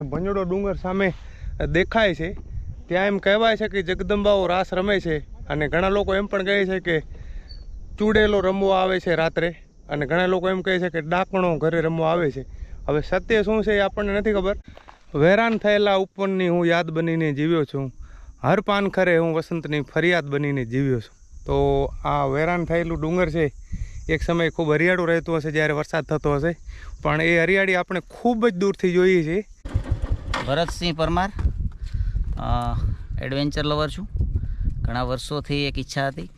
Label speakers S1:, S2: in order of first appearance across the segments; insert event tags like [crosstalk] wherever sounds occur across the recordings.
S1: ભંજોડો ડુંગર સામે દેખાય છે. ત્યાં એમ કહેવાય છે કે જગદંબાઓ રાસ રમે છે અને ઘણા લોકો એમ પણ કહે છે કે ચૂડેલો રમવા આવે છે રાત્રે અને ઘણા લોકો એમ કહે છે કે ડાકણો ઘરે રમવા આવે છે. હવે સત્ય શું છે એ આપણને નથી ખબર. વેરાન થયેલા ઉપવનની હું યાદ બનીને જીવ્યો છું. હર પાનખરે હું વસંતની ફરિયાદ બનીને જીવ્યો છું. તો આ વેરાન થયેલું ડુંગર છે, એક સમય ખૂબ હરિયાળું રહેતું હશે, જ્યારે વરસાદ થતો હશે. પણ એ હરિયાળી આપણે ખૂબ જ દૂરથી જોઈએ છીએ.
S2: ભરતસિંહ પરમાર એડવેન્ચર લવર છું. ઘણા વર્ષોથી એક ઈચ્છા હતી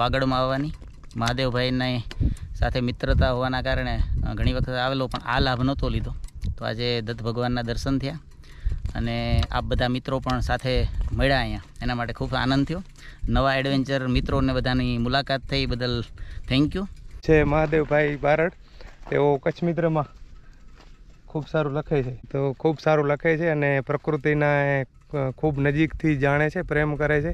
S2: વાગડમાં આવવાની. મહાદેવભાઈને સાથે મિત્રતા હોવાના કારણે ઘણી વખત આવેલો, પણ આ લાભ નહોતો લીધો. તો આજે દત્ત ભગવાનના દર્શન થયા અને આપ બધા મિત્રો પણ સાથે મળ્યા અહીંયા. એના માટે ખૂબ આનંદ થયો. નવા એડવેન્ચર મિત્રોને બધાની મુલાકાત થઈ બદલ થેન્ક યુ
S1: છે મહાદેવભાઈ બારડ. તેઓ કચ્છ મિત્રમાં ખૂબ સારું લખે છે. તો ખૂબ સારું લખે છે અને પ્રકૃતિના ખૂબ નજીકથી જાણે છે પ્રેમ કરે છે.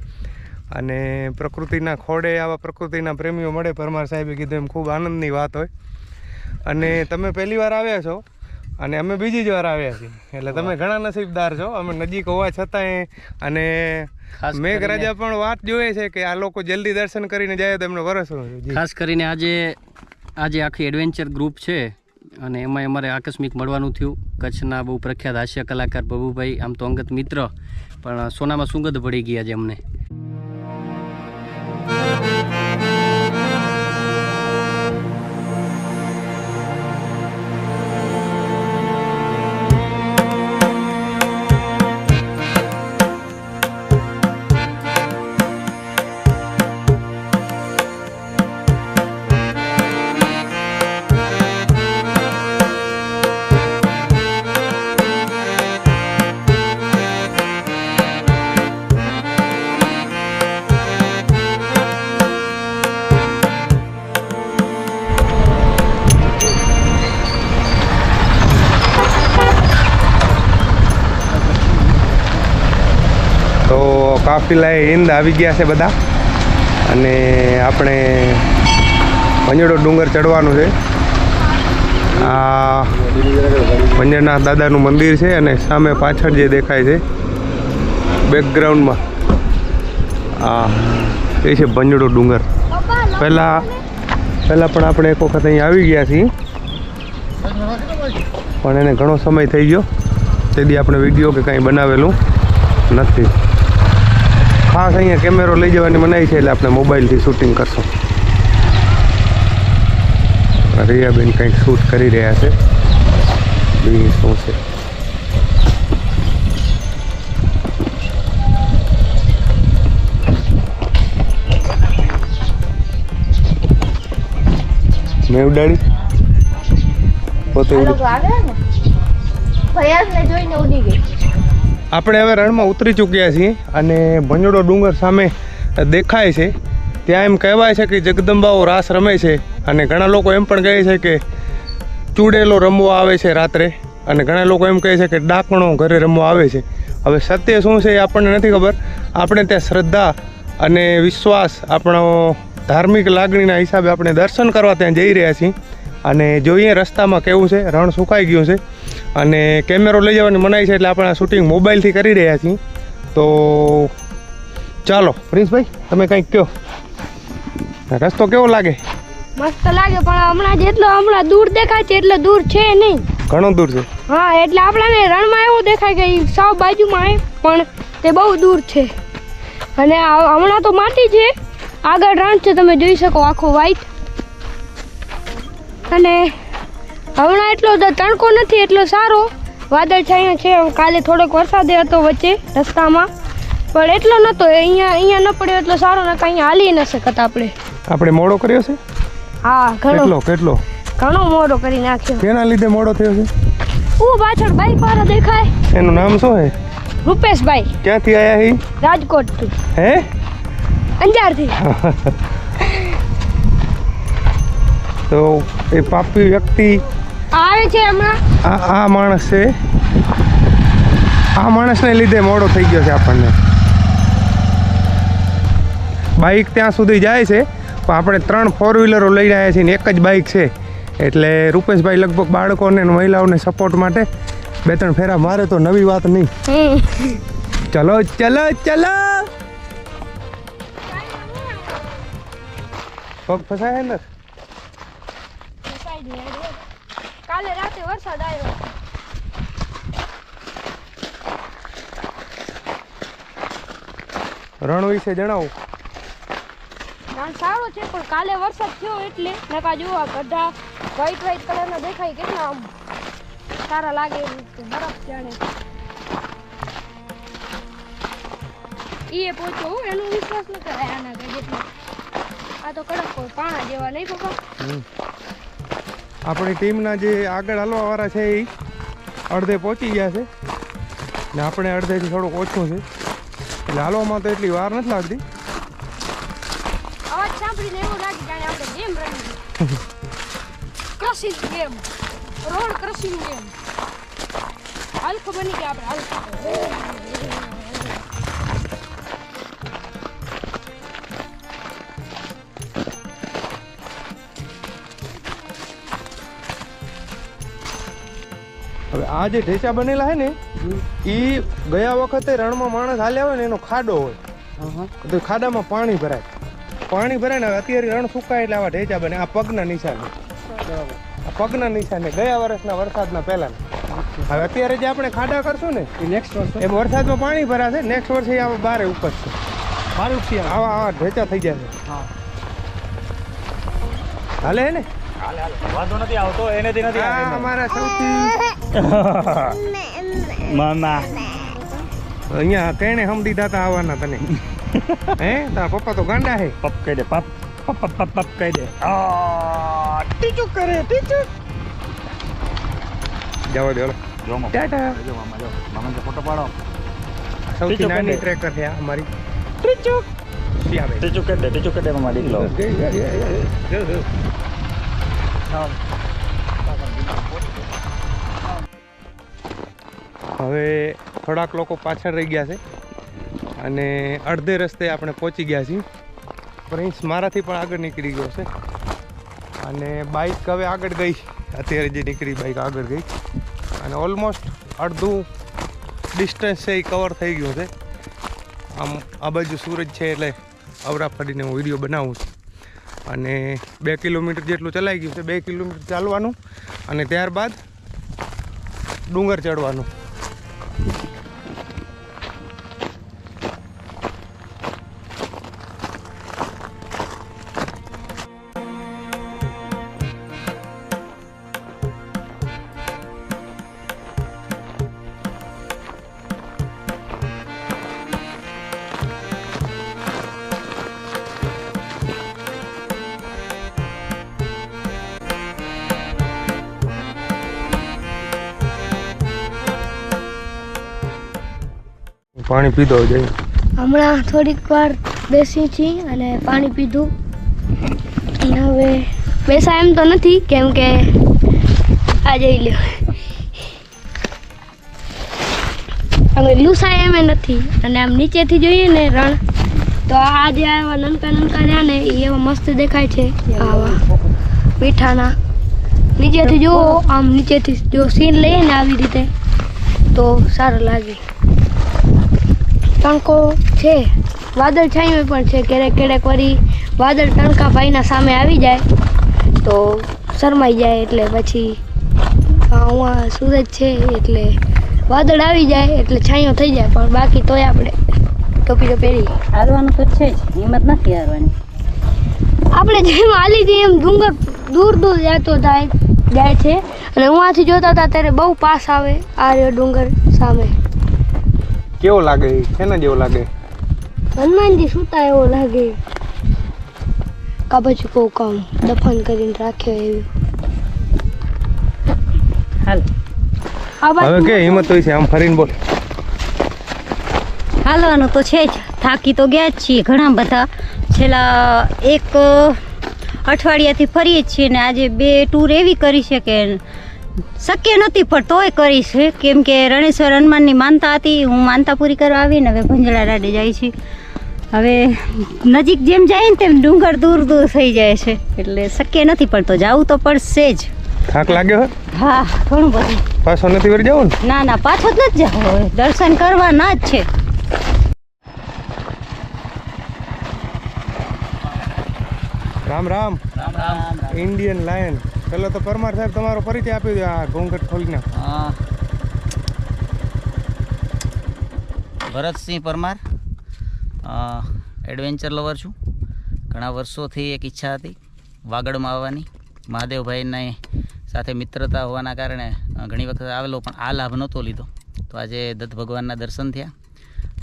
S1: અને પ્રકૃતિના ખોડે આવા પ્રકૃતિના પ્રેમીઓ મળે પરમાર સાહેબે કીધું એમ ખૂબ આનંદની વાત હોય. અને તમે પહેલી વાર આવ્યા છો અને અમે બીજી જ વાર આવ્યા છીએ. એટલે તમે ઘણા નસીબદાર છો. અમે નજીક હોવા છતાંય અને
S2: મેઘ
S1: મેઘરાજા પણ વાત જોઈએ છે કે આ લોકો જલ્દી દર્શન કરીને જાય તો એમને વરસ
S3: ખાસ કરીને આજે આજે આખી એડવેન્ચર ગ્રુપ છે. અને એમાં અમારે આકસ્મિક મળવાનું થયું. કચ્છના બહુ પ્રખ્યાત હાસ્ય કલાકાર બબુભાઈ, આમ તો અંગત મિત્ર, પણ સોનામાં સુગંધ પડી ગયા છે અમને.
S1: કાફિલાએ હિંદ આવી ગયા છે બધા. અને આપણે ભંજડો ડુંગર ચડવાનું છે. આ ભંજરનાથ દાદાનું મંદિર છે અને સામે પાછળ જે દેખાય છે બેકગ્રાઉન્ડમાં આ એ છે ભંજડો ડુંગર. પહેલાં પહેલાં પણ આપણે એક વખત અહીં આવી ગયા છીએ. પણ એને ઘણો સમય થઈ ગયો. તેથી આપણે વીડિયો કે કંઈ બનાવેલું નથી. ખાસ અહીંયા કેમેરો લઈ જવાની મનાઈ છે એટલે આપણે મોબાઈલથી શૂટિંગ કરશું. રિયાબેન કંઈક શૂટ કરી રહ્યા છે. બી શું છે? મેં ઉડાડી. પોતે ઉડી.
S4: જોઈને ઉડી ગઈ.
S1: આપણે હવે રણમાં ઉતરી ચૂક્યા છીએ અને ભંજોડો ડુંગર સામે દેખાય છે. ત્યાં એમ કહેવાય છે કે જગદંબાઓ રાસ રમે છે અને ઘણા લોકો એમ પણ કહે છે કે ચૂડેલો રમવા આવે છે રાત્રે અને ઘણા લોકો એમ કહે છે કે ડાકણો ઘરે રમવા આવે છે. હવે સત્ય શું છે એ આપણને નથી ખબર. આપણે ત્યાં શ્રદ્ધા અને વિશ્વાસ, આપણો ધાર્મિક લાગણીના હિસાબે આપણે દર્શન કરવા ત્યાં જઈ રહ્યા છીએ. અને જોઈએ રસ્તામાં કેવું છે, રણ સુકાઈ ગયું છે અને કેમેરો લઈ જવાની મનાઈ છે એટલે આપણે આ શૂટિંગ મોબાઈલથી કરી રહ્યા છીએ. તો ચાલો પ્રિન્સભાઈ તમે કંઈક કહો. રસ્તો કેવો લાગે?
S4: મસ્ત લાગે પણ હમણાં જેટલો હમણાં દૂર દેખાય છે એટલે દૂર છે નહીં.
S1: ઘણો દૂર છે.
S4: હા એટલે આપણાને રણમાં એવું દેખાય કે સાવ બાજુમાં આવે પણ તે બહુ દૂર છે. અને હમણાં તો માટી છે. આગળ રણ છે તમે જોઈ શકો આખો વ્હાઈટ અને હમણાં એટલો તડકો નથી એટલો સારો. વાદળ છાયા છે કાલે થોડોક વરસાદ હતો વચ્ચે રસ્તામાં. પણ એટલો નહોતો અહીંયા અહીંયા ન પડ્યો એટલો સારો ને અહીંયા હાલી ન શકત આપણે.
S1: આપણે મોડો કર્યો છે?
S4: હા ઘણો.
S1: કેટલો કેટલો?
S4: ઘણો મોડો કરી નાખ્યો.
S1: કેના લીધે મોડો થયો છે?
S4: હું પાછળ બાઈક વાળો દેખાય.
S1: એનું નામ શું છે
S4: રૂપેશભાઈ.
S1: ક્યાંથી આયા હી?
S4: રાજકોટથી
S1: હે?
S4: અંજારથી. [laughs]
S1: તો એ પાપી વ્યક્તિ
S4: આવે છે હમણાં?
S1: આ આ માણસ છે. આ માણસને લીધે મોડો થઈ ગયો છે આપણને. બાઇક ત્યાં સુધી જાય છે પણ આપણે ત્રણ ફોર વ્હીલરો લઈ રહ્યા છીએ ને એક જ બાઇક છે. એટલે રૂપેશભાઈ લગભગ બાળકોને અને મહિલાઓને સપોર્ટ માટે બે ત્રણ ફેરા મારે તો નવી વાત નહીં. ચલો ચલો ચલો. પગ ફસાય ને
S4: કાલે રાતે વરસાદ આવ્યો
S1: રણ વિશે જણાવો.
S4: ના સારો છે પણ કાલે વરસાદ થયો એટલે નકા જો આ ગઢા વ્હાઈટ વ્હાઈટ કલરના દેખાય કેટલા આમ? સારા લાગે બરફ જાણે. ઈ એ પહોંચ્યો હું એનો વિશ્વાસ ન કરાય આના આગળ આ તો કડક કોઈ પાણા જેવા નહીં પપ્પા.
S1: આપણી ટીમના જે આગળ હાલવાવાળા છે એ અડધે પહોંચી ગયા છે. ને આપણે અડધેથી થોડુંક ઓછું છે. એટલે હાલવામાં તો એટલી વાર નથી લાગતી.
S4: રોડ ક્રશિંગ ગેમ હાલખ બની ગયા આપણે હાલખ.
S1: આ જે ઢેસા બનેલા છે ને એ ગયા વખતે રણમાં માણસ હાલ્યા હોય ને એનો ખાડો હોય. તો ખાડામાં પાણી ભરાય. પાણી ભરાય ને અત્યારે રણ સુકાય એટલે આવા ઢેચા બને. આ પગના નિશાને. આ પગના નિશાને. ગયા વર્ષના વરસાદના પહેલા હવે અત્યારે જે આપણે ખાડા કરશું ને
S3: નેક્સ્ટ વર્ષ.
S1: એમ વરસાદમાં પાણી ભરાશે. નેક્સ્ટ વર્ષે આવા બારે ઉપજશે.
S3: બારે ઉપસી
S1: આવા. આવા ઢેચા થઈ જશે.
S3: હા.
S1: હાલે હે ને?
S5: વાંધો નથી આવતો. એનેથી નથી.
S1: અમારા સૌથી. [laughs]
S5: મામા.
S1: અહીંયા કેણે હમદી દાતા આવવાના તને. [laughs] હે? તારા પપ્પા તો ગાંડા હે.
S5: પપ કહી દે પપ પપ પપ પપ પપ કહી દે. આ, ટીચુક કરે ટીચુક.
S1: જવા દે
S5: જો મામા.
S1: ટાટા.
S5: જો મામા જો. મામાને ફોટો પાડો.
S1: સૌથી નાની ટ્રેકર છે અમારી.
S5: ટીચુક.
S1: ત્યાં બે.
S5: ટીચુક કરી દે ટીચુક કરી દે મામા દીકલો
S1: હવે થોડાક લોકો પાછળ રહી ગયા છે અને અડધે રસ્તે આપણે પહોંચી ગયા છીએ. પ્રિન્સ મારાથી પણ આગળ નીકળી ગયો છે અને બાઇક હવે આગળ ગઈ. અત્યારે જે નીકળી બાઇક આગળ ગઈ. અને ઓલમોસ્ટ અડધું ડિસ્ટન્સ છે એ કવર થઈ ગયું છે. આમ આ બાજુ સૂરજ છે એટલે અવરા ફરીને હું વીડિયો બનાવું છું. અને બે કિલોમીટર જેટલું ચલાઈ ગયું છે બે કિલોમીટર ચાલવાનું અને ત્યારબાદ ડુંગર ચડવાનું. પાણી પીધો જઈ
S4: હમણાં થોડીક વાર બેસી છીએ અને પાણી પીધું. હવે બેસા એમ તો નથી, કેમ કે આ જઈ લ્યો. અમે લૂસાય એમ નથી. અને આમ નીચેથી જોઈએ ને રણ, તો આ જે આવા નનકા નનકા રહ્યા ને એ એવા મસ્ત દેખાય છે, આવા મીઠાના. નીચેથી જુઓ, આમ નીચેથી જો સીન લઈએ ને આવી રીતે, તો સારું લાગે. તણકો છે? વાદળ છાયું પણ છે. ક્યારેક ક્યારેક વળી વાદળ તણકા ભાઈના સામે આવી જાય તો શરમાઈ જાય એટલે પછી હું સૂરજ છે એટલે વાદળ આવી જાય એટલે છાંયો થઈ જાય પણ બાકી તોય આપણે ટોપી તો પહેરી
S6: હારવાનું તો છે જ. હિંમત નથી હારવાની.
S4: આપણે જેમ હાલી જઈએ એમ ડુંગર દૂર દૂર જતો થાય જાય છે. અને હું આથી જોતા હતા ત્યારે બહુ પાસ આવે આ ડુંગર સામે.
S1: કેવો લાગે? કેના જેવો લાગે?
S4: હનુમાનજી સુતા એવો લાગે. કાબજ કામ દફન કરીને રાખ્યો એવી.
S6: હાલ.
S1: હવે કે હિંમત હોય છે આમ ફરીને બોલ.
S6: હાલવાનું તો છે જ. થાકી તો ગયા જ છીએ ઘણા બધા. છેલ્લા એક અઠવાડિયાથી ફરીએ જ છીએ ને આજે બે ટૂર એવી કરી છે કે શક્ય નથી પણ તોય કરીશ. કેમ કે રણેશ્વર હનુમાનની માનતા હતી હું માનતા પૂરી કરવા આવીને હવે ભંજળા રાડે જાય છે. હવે નજીક જેમ જાય ને તેમ ડુંગર દૂર દૂર થઈ જાય છે. એટલે શક્ય નથી પણ તો જવું તો પડશે જ.
S1: થાક લાગ્યો હા?
S6: ઘણું બધું.
S1: પાછો નથી વળી જવું ના?
S6: ના પાછો જ નથી જવું. હવે દર્શન કરવાના જ છે.
S1: રામ રામ.
S2: રામ રામ.
S1: ઇન્ડિયન લાયન પેલો તો પરમાર સાહેબ તમારો પરિચય આપી દો આ ઘોંઘટ ખોલીને.
S2: હા. ભરતસિંહ પરમાર. એડવેન્ચર લવર છું. ઘણા વર્ષોથી એક ઈચ્છા હતી વાગડમાં આવવાની. મહાદેવભાઈને સાથે મિત્રતા હોવાના કારણે ઘણી વખત આવેલો, પણ આ લાભ નહોતો લીધો. તો આજે દત્ત ભગવાનના દર્શન થયા.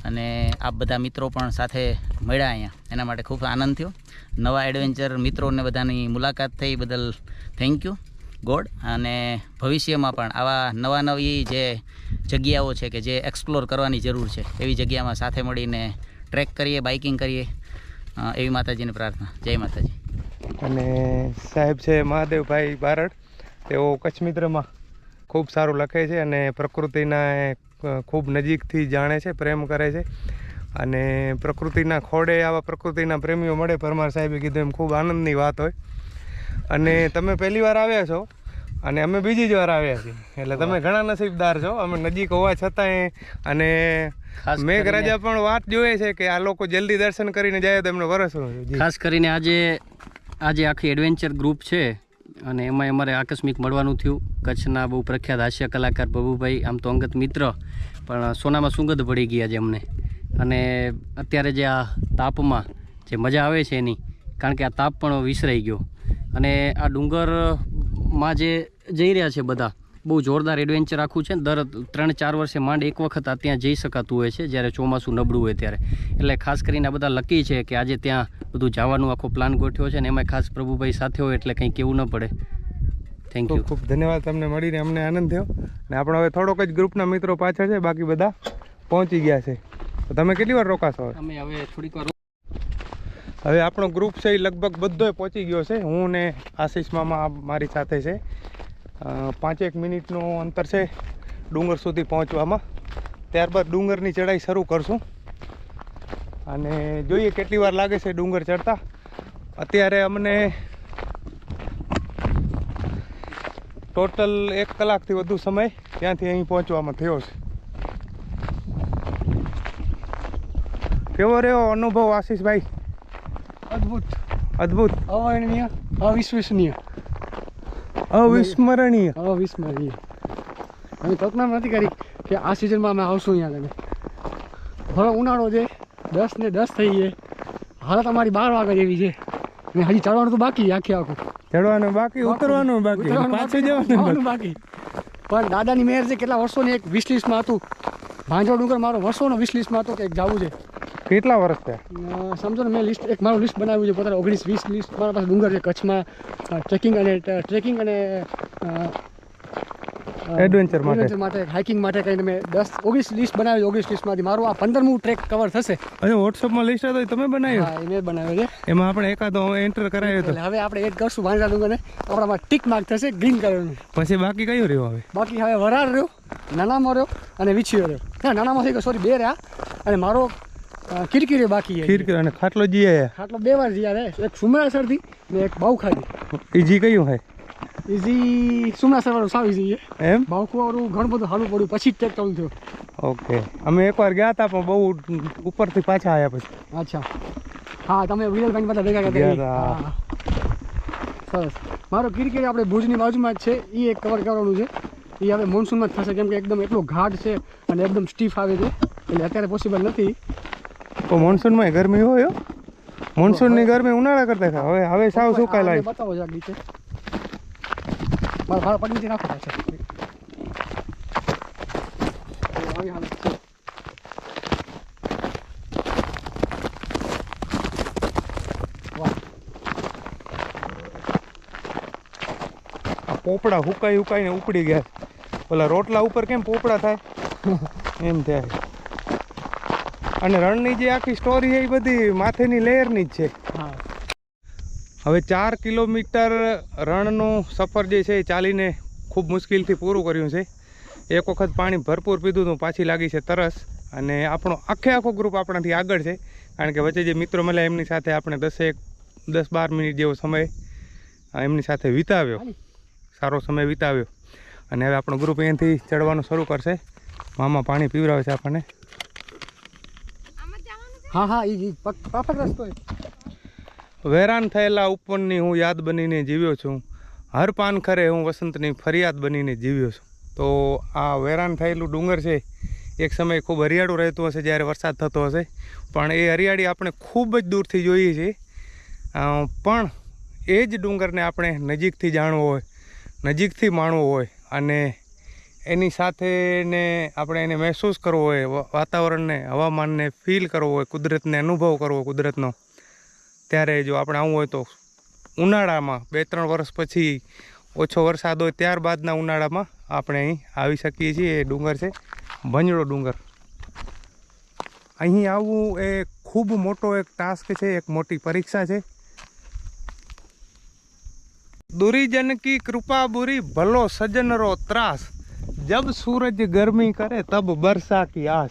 S2: અને આપ બધા મિત્રો પણ સાથે મળ્યા અહીંયા. એના માટે ખૂબ આનંદ થયો. નવા એડવેન્ચર મિત્રોને બધાની મુલાકાત થઈ બદલ થેન્ક યુ ગોડ. અને ભવિષ્યમાં પણ આવા નવા નવી જે જગ્યાઓ છે કે જે એક્સપ્લોર કરવાની જરૂર છે, એવી જગ્યામાં સાથે મળીને ટ્રેક કરીએ બાઇકિંગ કરીએ. એવી માતાજીની પ્રાર્થના. જય માતાજી.
S1: અને સાહેબ છે મહાદેવભાઈ બારડ. તેઓ કચ્છ મિત્રમાં ખૂબ સારું લખે છે અને પ્રકૃતિના ખૂબ નજીકથી જાણે છે પ્રેમ કરે છે. અને પ્રકૃતિના ખોડે આવા પ્રકૃતિના પ્રેમીઓ મળે પરમાર સાહેબે કીધું એમ ખૂબ આનંદની વાત હોય. અને તમે પહેલી વાર આવ્યા છો અને અમે બીજી જ વાર આવ્યા છીએ. એટલે તમે ઘણા નસીબદાર છો અમે નજીક હોવા છતાંય અને મેઘરાજા પણ વાત જોઈએ છે કે આ લોકો જલ્દી દર્શન કરીને જાય તો એમને વરસ
S3: ખાસ કરીને આજે આજે આખી એડવેન્ચર ગ્રુપ છે. અને એમાં અમારે આકસ્મિક મળવાનું થયું. કચ્છના બહુ પ્રખ્યાત હાસ્ય કલાકાર પ્રભુભાઈ આમ તો અંગત મિત્ર, પણ સોનામાં સુગંધ પડી ગયા છે અમને. અને અત્યારે જે આ તાપમાં જે મજા આવે છે એની, કારણ કે આ તાપ પણ વિસરાઈ ગયો. અને આ ડુંગરમાં જે જઈ રહ્યા છે બધા બહુ જોરદાર એડવેન્ચર આખું છે દર ત્રણ ચાર વર્ષે માંડ એક વખત આ ત્યાં જઈ શકાતું હોય છે જ્યારે ચોમાસું નબળું હોય ત્યારે. એટલે ખાસ કરીને આ બધા લકી છે કે આજે ત્યાં બધું જવાનું આખો પ્લાન ગોઠવ્યો છે ને. એમાં ખાસ પ્રભુભાઈ સાથે હોય એટલે કંઈ કેવું ન પડે. થેન્ક યુ
S1: ખૂબ ધન્યવાદ તમને મળીને. અમને આનંદ થયો. અને આપણો હવે થોડોક જ ગ્રુપના મિત્રો પાછળ છે બાકી બધા પહોંચી ગયા છે. તો તમે કેટલી વાર રોકાશો
S3: અમે હવે થોડીક વાર
S1: હવે આપણો ગ્રુપ છે એ લગભગ બધોય પહોંચી ગયો છે. હું ને આશીષ મામા મારી સાથે છે. પાંચેક મિનિટનું અંતર છે ડુંગર સુધી પહોંચવામાં. ત્યારબાદ ડુંગરની ચડાઈ શરૂ કરશું. અને જોઈએ કેટલી વાર લાગે છે ડુંગર ચડતા અત્યારે અમને ટોટલ એક કલાકથી વધુ સમય ત્યાંથી અહીં પહોંચવામાં થયો છે. કેવો રહ્યો અનુભવ આશીષભાઈ?
S5: અદ્ભુત.
S1: અદ્ભુત.
S5: અવર્ણનીય અવિશ્વસનીય.
S1: અવિસ્મરણીય.
S5: અવિસ્મરણીય. અમે કલ્પના નથી કરી કે આ સિઝનમાં અમે આવશું અહીંયા આગળ. હવે ઉનાળો છે દસ ને દસ થઈ ગયે હાલત અમારી બાર વાગે જેવી છે. ને હજી ચડવાનું તો બાકી આખી આખું.
S1: ચડવાનું બાકી ઉતરવાનું બાકી. પાછું જવાનું
S5: બાકી. પણ દાદાની મેર છે કેટલા વર્ષોની એક વીસ લીસમાં હતું. ભાંજો ડુંગર મારો વર્ષોનો વીસ લીસમાં હતો કે એક જવું છે.
S1: કેટલા વર્ષ થયા?
S5: સમજો ને મેં લિસ્ટ એક મારું લિસ્ટ બનાવ્યું છે પોતાને ઓગણીસ વીસ લિસ્ટ મારા પાસે ડુંગર છે કચ્છમાં. ટ્રેકિંગ અને ટ્રેકિંગ અને અ,
S1: માટે.
S5: માટે હાઇકિંગ માટે કંઈ તમે દસ ઓગણીસ લિસ્ટ બનાવી ઓગણીસ લિસ્ટમાંથી મારું આ પંદરમું ટ્રેક કવર થશે.
S1: અરે વોટ્સઅપમાં લિસ્ટ હતો તમે બનાવ્યો?
S5: હા એ મેં બનાવ્યો છે.
S1: એમાં આપણે એકાદો એન્ટર કરાયો હતો.
S5: હવે આપણે એડ કરશું ભાંજા ડુંગરને. આપણામાં ટીક માર્ક થશે ગ્રીન કલરનું
S1: પછી બાકી કયું રહ્યું હવે?
S5: બાકી હવે વરાળ રહ્યો નાનામાં રહ્યો અને વિછીયો રહ્યો. ના નાનામાં થઈ ગયો સોરી બે રહ્યા. અને મારો અ, કિરકી રહ્યો બાકી છે
S1: ખીર અને ખાટલો જી આયા
S5: ખાટલો બે વાર જીયા રે. એક સુમરાસરથી ને એક બાવખાથી
S1: એ ઈજી કયું હે?
S5: ઈજી સુમરાસર વાળું સાવ છે
S1: એમ?
S5: બાવખુવાળું ઘણું બધું હાલું પડ્યું. પછી જ ટેક ચાલુ થયો
S1: ઓકે. અમે એકવાર ગયા હતા પણ બહુ ઉપરથી પાછા આવ્યા પછી.
S5: અચ્છા. હા તમે વિરલભાઈ બધા ભેગા
S1: ગયા
S5: સરસ. મારો કિરકીરી આપણે ભુજની બાજુમાં જ છે. એ એક કવર કરવાનું છે. એ હવે મોન્સૂનમાં જ થશે કેમ કે એકદમ એટલો ઘાટ છે અને એકદમ સ્ટીફ આવે છે. એટલે અત્યારે પોસિબલ નથી.
S1: તો મોન્સૂનમાં ગરમી હોય. મોન્સૂનની ગરમી ઉનાળા કરતા થાય. હવે હવે સાવ સુકાય
S5: આ
S1: લાગે.
S5: બતાવો જરાક નીચે. મારા પડી નીચે નાખો
S1: પોપડા હુકાઈ હુકાઈને ઉપડી ગયા ઓલા રોટલા ઉપર કેમ પોપડા થાય? [laughs] એમ થાય. અને રણની જે આખી સ્ટોરી એ બધી માથેની લેયરની જ છે.
S5: હા.
S1: હવે ચાર કિલોમીટર રણનું સફર જે છે એ ચાલીને ખૂબ મુશ્કેલથી પૂરું કર્યું છે. એક વખત પાણી ભરપૂર પીધું તો પાછી લાગી છે તરસ અને આપણો આખે આખો ગ્રુપ આપણાથી આગળ છે. કારણ કે વચ્ચે જે મિત્રો મળ્યા એમની સાથે આપણે દસેક દસ બાર મિનિટ જેવો સમય એમની સાથે વિતાવ્યો. સારો સમય વિતાવ્યો. અને હવે આપણો ગ્રુપ અહીંયાથી ચડવાનું શરૂ કરશે. મામા પાણી પીવરાવે છે આપણને.
S5: હા હા એ પરફેક્ટ રસ્તો
S1: વેરાન થયેલા ઉપવનની હું યાદ બનીને જીવ્યો છું. હર પાનખરે હું વસંતની ફરિયાદ બનીને જીવ્યો છું. તો આ વેરાન થયેલું ડુંગર છે, એક સમયે ખૂબ હરિયાળું રહેતું હશે જ્યારે વરસાદ થતો હશે. પણ એ હરિયાળી આપણે ખૂબ જ દૂરથી જોઈએ છીએ. પણ એ જ ડુંગરને આપણે નજીકથી જાણવો હોય, નજીકથી માણવો હોય અને એની સાથે ને આપણે એને મહેસૂસ કરવો હોય વાતાવરણને, હવામાનને ફીલ કરવો હોય, કુદરતને અનુભવ કરવો કુદરતનો, ત્યારે જો આપણે આવવું હોય તો ઉનાળામાં બે ત્રણ વર્ષ પછી ઓછો વરસાદ હોય ત્યારબાદના ઉનાળામાં આપણે અહીં આવી શકીએ છીએ. એ ડુંગર છે ભંજળો ડુંગર. અહીં આવવું એ ખૂબ મોટો એક ટાસ્ક છે, એક મોટી પરીક્ષા છે. દુરીજન કી કૃપા બુરી ભલો સજનરો ત્રાસ. જબ સૂરજ ગરમી કરે, તબ બરસા કી આસ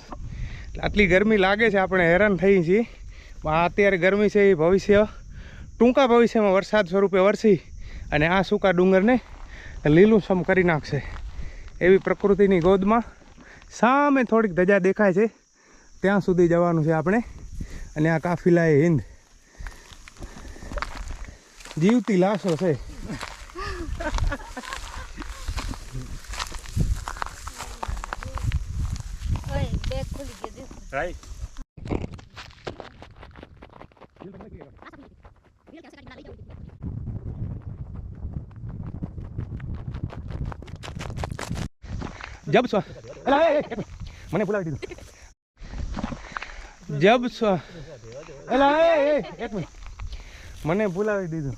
S1: આટલી ગરમી લાગે છે, આપણે હેરાન થઈ છીએ. આ અત્યારે ગરમી છે એ ભવિષ્ય, ટૂંકા ભવિષ્યમાં વરસાદ સ્વરૂપે વરસી અને આ સૂકા ડુંગરને લીલુંછમ કરી નાખશે. એવી પ્રકૃતિની ગોદમાં સામે થોડીક ધજા દેખાય છે. ત્યાં સુધી જવાનું છે આપણે. અને આ કાફિલાએ હિંદ જીવતી લાશો છે. જબ સ્વ અલા, એ, એ, મને બોલાવી દીધું જબ સ્વ અલા, એ, એ, એક મિનિટ મને બોલાવી દીધું